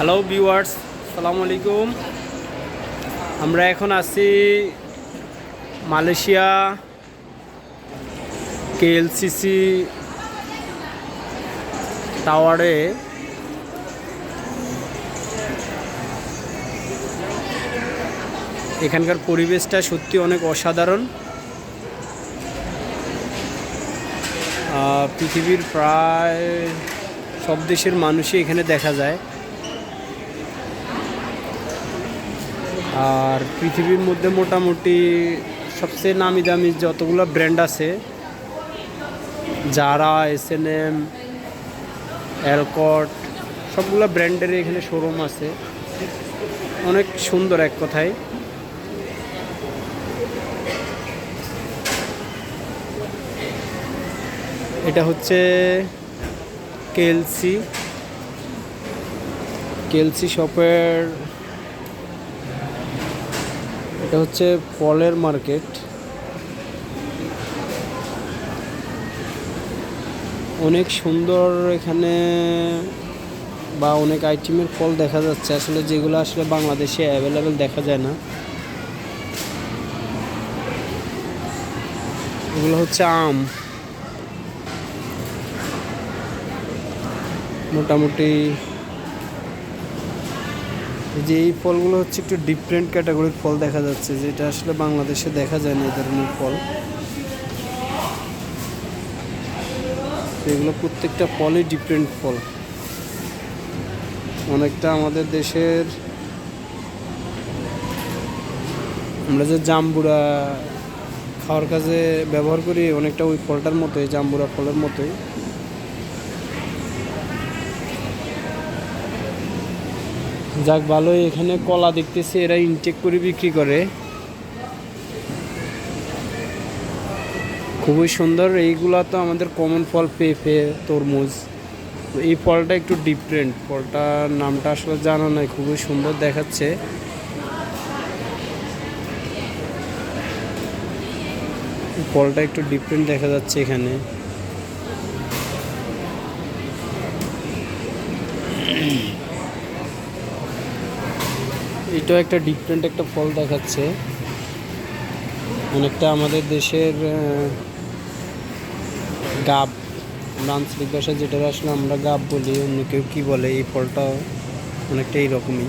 Hello viewers সালামু আলাইকুম আমরা এখন আছি মালয়েশিয়া কেএলসিসি টাওয়ারে। এখানকার পরিবেশটা সত্যি অনেক অসাধারণ। পৃথিবীর প্রায় সব দেশের মানুষই এখানে দেখা যায়। আর পৃথিবীর মধ্যে মোটামুটি সবচেয়ে নামি দামি যতগুলো ব্র্যান্ড আছে যারা এস এন এম অ্যালকট সবগুলো ব্র্যান্ডের এখানে শোরুম আছে। অনেক সুন্দর এক কথায়। এটা হচ্ছে কেএলসি কেএলসি শপের এটা হচ্ছে ফলের মার্কেট। অনেক সুন্দর এখানে বা অনেক আইটেমের ফল দেখা যাচ্ছে। আসলে যেগুলো আসলে বাংলাদেশে অ্যাভেলেবেল দেখা যায় না। এগুলো হচ্ছে আম। মোটামুটি যে এই ফলগুলো হচ্ছে একটু ডিফারেন্ট ক্যাটাগরির ফল দেখা যাচ্ছে, যেটা আসলে বাংলাদেশে দেখা যায় না এই ধরনের ফল। এগুলো প্রত্যেকটা ফলই ডিফারেন্ট ফল। অনেকটা আমাদের দেশের আমরা যে জাম্বুরা খাওয়ার কাজে ব্যবহার করি, অনেকটা ওই ফলটার মতোই, জাম্বুরা ফলের মতোই। যাক, ভালোই। এখানে কলা দেখতেছি, এরা ইনটেক করে বিক্রি করে। খুবই সুন্দর। এইগুলা তো আমাদের কমন ফল, পেঁপে, তরমুজ। এই ফলটা একটু ডিফারেন্ট ফলটার নামটা আসলে জানা নাই, খুবই সুন্দর দেখাচ্ছে। ফলটা একটু ডিফারেন্ট দেখা যাচ্ছে এখানে। এটাও একটা ডিফারেন্ট একটা ফল দেখাচ্ছে। অনেকটা আমাদের দেশের গাব আমরা আঞ্চলিক ভাষায় যেটা আসলে আমরা গাব বলি, অন্য কেউ কী বলে, এই ফলটা অনেকটা এইরকমই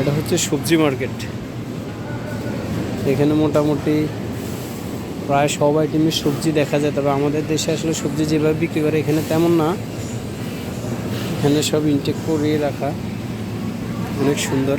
এটা হচ্ছে সবজি মার্কেট এখানে মোটামুটি প্রায় সব আইটেমের সবজি দেখা যায়, তবে আমাদের দেশে আসলে সবজি যেভাবে বিক্রি করে এখানে তেমন না। এখানে সব ইনটেক করিয়ে রাখা। অনেক সুন্দর।